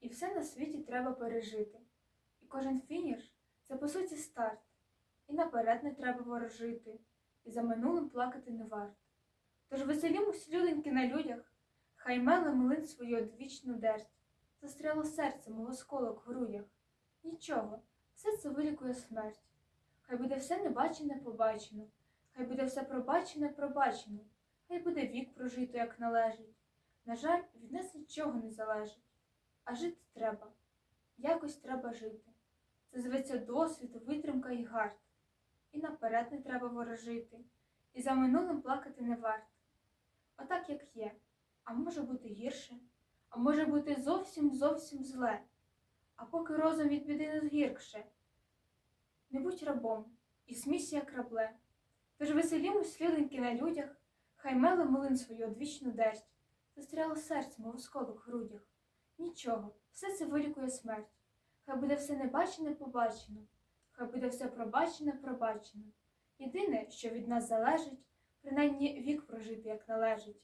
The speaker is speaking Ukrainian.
І все на світі треба пережити. І кожен фініш це по суті старт. І наперед не треба ворожити, і за минулим плакати не варт. Тож веселімось, люденьки, на людях, хай меле млин свою одвічну дерть. Застряло серце мого сколок в грудях. Нічого, все це вилікує смерть. Хай буде все небачене побачено, хай буде все пробачене пробачено, хай буде вік прожито, як належить. На жаль, від нас нічого не залежить. А жити треба. Якось треба жити. Це зветься досвід, витримка і гард. І наперед не треба ворожити, і за минулим плакати не варт. Отак, як є, а може бути гірше, а може бути зовсім зовсім зле. А поки розум від біди не згіркше, не будь рабом і смійся, як рабле. Тож веселімось сліденьки на людях, хай меле млин свою одвічну дерть, застряло серце, мов осколок в грудях. Нічого, все це вилікує смерть. Хай буде все небачене побачено, хай буде все пробачене пробачено. Єдине, що від нас залежить, принаймні вік прожити, як належить.